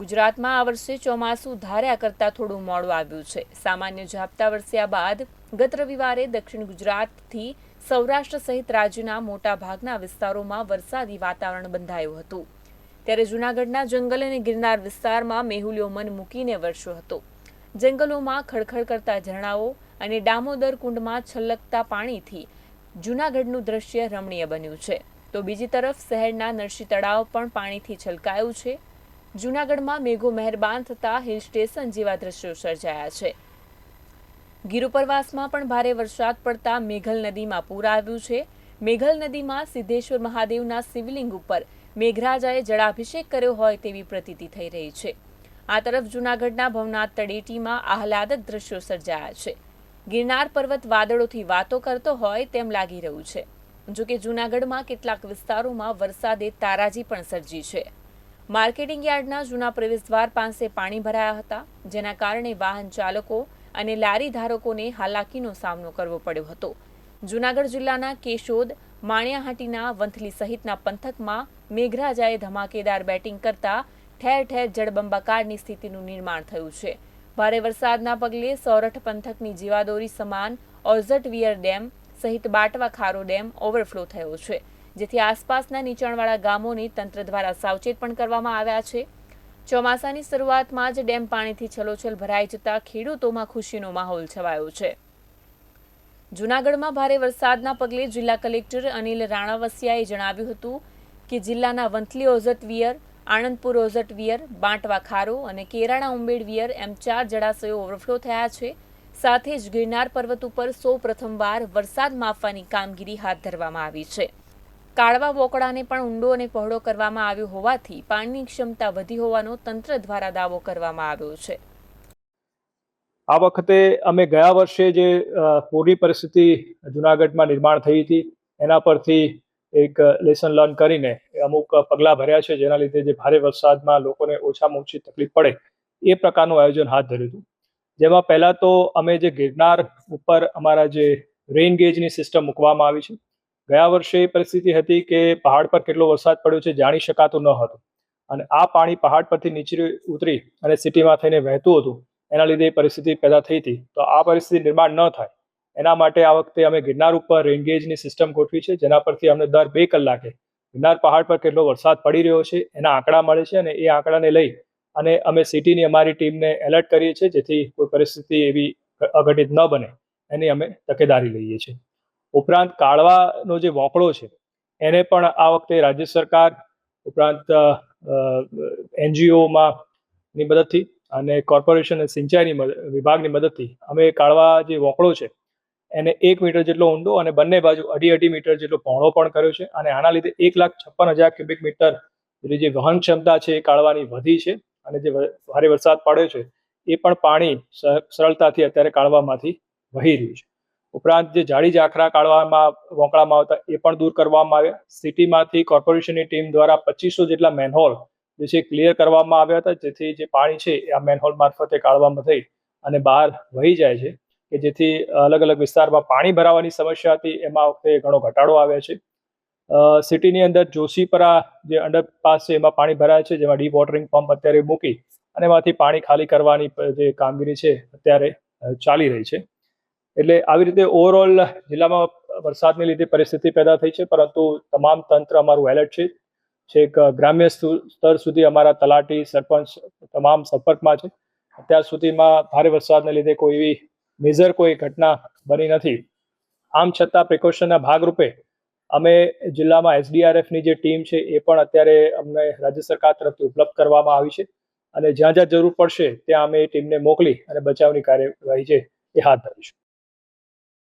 ગુજરાતમાં આ વર્ષે ચોમાસું ધાર્યા કરતાં થોડું મોડું આવ્યું છે. સામાન્ય ઝાપટા વરસ્યા બાદ ગત રવિવારે દક્ષિણ ગુજરાતથી સૌરાષ્ટ્ર સહિત રાજ્યના મોટા ભાગના વિસ્તારોમાં વરસાદી વાતાવરણ બંધાયું હતું. ત્યારે જૂનાગઢના જંગલ અને ગિરનાર વિસ્તારમાં મેહુલિયો મન મૂકીને વરસ્યો હતો. જંગલોમાં ખડખડ કરતા ઝરણાઓ અને દામોદર કુંડમાં છલકતા પાણીથી જૂનાગઢનું દ્રશ્ય રમણીય બન્યું છે. તો બીજી તરફ શહેરના નરસી તળાવ પણ પાણીથી છલકાયું છે. જૂનાગઢમાં મેઘો મહેરબાન થતા હિલ સ્ટેશન જેવા દ્રશ્યો સર્જાયા છે. ગીર ઉપરવાસમાં પણ ભારે વરસાદ પડતા મેઘલ નદીમાં પૂર આવ્યું છે. મેઘલ નદીમાં સિદ્ધેશ્વર મહાદેવના શિવલિંગ ઉપર મેઘરાજાએ જળાભિષેક કર્યો હોય તેવી પ્રતીતિ થઈ રહી છે. આ તરફ જૂનાગઢના ભવનાથ તળેટીમાં આહલાદક દ્રશ્યો સર્જાયા છે. ગિરનાર પર્વત વાદળોથી વાતો કરતો હોય તેમ લાગી રહ્યું છે. જોકે જૂનાગઢમાં કેટલાક વિસ્તારોમાં વરસાદે તારાજી પણ સર્જી છે. માર્કેટિંગ યાર્ડના જૂના પ્રવેશ દ્વાર પાસે પાણી ભરાયા હતા, જેના કારણે વાહન ચાલકો અને લારી ધારકોને હાલાકીનો સામનો કરવો પડ્યો હતો. જૂનાગઢ જિલ્લાના કેશોદ, માણિયાહાટીના વંથલી સહિતના પંથકમાં મેઘરાજાએ ધમાકેદાર બેટિંગ કરતા ઠેર ઠેર જળબંબાકારની સ્થિતિનું નિર્માણ થયું છે. ભારે વરસાદના પગલે સોરઠ પંથકની જીવાદોરી સમાન ઓઝટ વિયર ડેમ સહિત બાટવા ખારો ડેમ ઓવરફ્લો થયો છે. જેથી આસપાસના નીચાણવાળા ગામોને તંત્ર દ્વારા સાવચેત પણ કરવામાં આવ્યા છે. ચોમાસાની શરૂઆતમાં જ ડેમ પાણીથી છલોછલ ભરાઈ જતા ખેડૂતોમાં ખુશીનો માહોલ છવાયો છે. જૂનાગઢમાં ભારે વરસાદના પગલે જિલ્લા કલેક્ટર અનિલ રાણાવસિયાએ જણાવ્યું હતું કે જિલ્લાના વંથલી ઓઝટ વિયર, આણંદપુર ઓઝટ વિયર, બાંટવા ખારો અને કેરાણા ઉંબેડ વિયર એમ ચાર જળાશયો ઓવરફ્લો થયા છે. સાથે જ ગિરનાર પર્વત ઉપર સૌ પ્રથમવાર વરસાદ માપવાની કામગીરી હાથ ધરવામાં આવી છે. કાળવા બોકડાને પણ ઊંડો અને પહોળો કરવામાં આવ્યો હોવાથી પાણીની ક્ષમતા વધી હોવાનો તંત્ર દ્વારા દાવો કરવામાં આવ્યો છે. આ વખતે અમે ગયા વર્ષે જે પૂરની પરિસ્થિતિ જુનાગઢમાં નિર્માણ થઈ હતી, એના પરથી એક લેસન લર્ન કરીને અમુક પગલાં ભર્યા છે, જેના લીધે જે ભારે વરસાદમાં લોકોને ઓછામાં ઓછી તકલીફ પડે, એ પ્રકારનું આયોજન હાથ ધર્યું હતું. જેમાં પહેલાં તો અમે જે ગિરનાર ઉપર અમારા જે રેઇન ગેજની સિસ્ટમ મૂકવામાં આવી છે ગયા વર્ષે એ પરિસ્થિતિ હતી કે પહાડ પર કેટલો વરસાદ પડ્યો છે જાણી શકાતું ન હતું. અને આ પાણી પહાડ પરથી નીચે ઉતરી અને સિટીમાં થઈને વહેતું હતું, એના લીધે પરિસ્થિતિ પેદા થઈ હતી. તો આ પરિસ્થિતિ નિર્માણ ન થાય. એના માટે આ વખતે અમે ગિરનાર ઉપર રેન્ગેજની સિસ્ટમ ગોઠવી છે, જેના પરથી અમને દર બે કલાકે ગિરનાર પહાડ પર કેટલો વરસાદ પડી રહ્યો છે, એના આંકડા મળે છે અને એ આંકડાને લઈ અને અમે સિટીની અમારી ટીમને એલર્ટ કરીએ છીએ, જેથી કોઈ પરિસ્થિતિ એવી અઘટિત ન બને. એની અમે તકેદારી લઈએ છીએ. ઉપરાંત કાળવાનો જે વોકળો છે, એને પણ આ વખતે રાજ્ય સરકાર ઉપરાંત એનજીઓમાં ની મદદથી અને કોર્પોરેશન અને સિંચાઈની વિભાગની મદદથી અમે કાળવા જે વોકળો છે, એને એક મીટર જેટલો ઊંડો અને બંને બાજુ અઢી અઢી મીટર જેટલો પહોળો પણ કર્યો છે અને આના લીધે એક લાખ છપ્પન હજાર ક્યુબિક મીટર જેની જે વહન ક્ષમતા છે એ કાળવાની વધી છે અને જે ભારે વરસાદ પડ્યો છે એ પણ પાણી સરળતાથી અત્યારે કાળવામાંથી વહી રહ્યું છે. ઉપરાંત જે જાડી ઝાખરા કાઢવામાં મોકળામાં આવતા એ પણ દૂર કરવામાં આવ્યા. સિટીમાંથી કોર્પોરેશનની ટીમ દ્વારા પચીસો જેટલા મેનહોલ જે છે ક્લિયર કરવામાં આવ્યા હતા. જેથી જે પાણી છે એ આ મેનહોલ મારફતે કાઢવામાં થઈ અને બહાર વહી જાય છે. કે જેથી અલગ અલગ વિસ્તારમાં પાણી ભરાવાની સમસ્યા હતી. એમાં વખતે ઘણો ઘટાડો આવ્યો છે. સિટીની અંદર જોશીપરા જે અંડરપાસ છે એમાં પાણી ભરાય છે. જેમાં ડી વોટરિંગ પંપ અત્યારે મૂકી અને એમાંથી પાણી ખાલી કરવાની જે કામગીરી છે અત્યારે ચાલી રહી છે. એટલે આવી રીતે ઓવરઓલ જિલ્લામાં વરસાદને લીધે પરિસ્થિતિ પેદા થઈ છે, પરંતુ તમામ તંત્ર અમારું એલર્ટ છે. છેક ગ્રામ્ય સ્તુ- સ્તર સુધી અમારા તલાટી સરપંચ તમામ સંપર્કમાં છે. અત્યાર સુધીમાં ભારે વરસાદને લીધે કોઈ એવી મેજર કોઈ ઘટના બની નથી. આમ છતાં પ્રિકોશનના ભાગરૂપે અમે જિલ્લામાં એસડીઆરએફની જે ટીમ છે, એ પણ અત્યારે અમને રાજ્ય સરકાર તરફથી ઉપલબ્ધ કરવામાં આવી છે. અને જ્યાં જ્યાં જરૂર પડશે, ત્યાં અમે એ ટીમને મોકલી અને બચાવની કાર્યવાહી છે એ હાથ ધરીશું.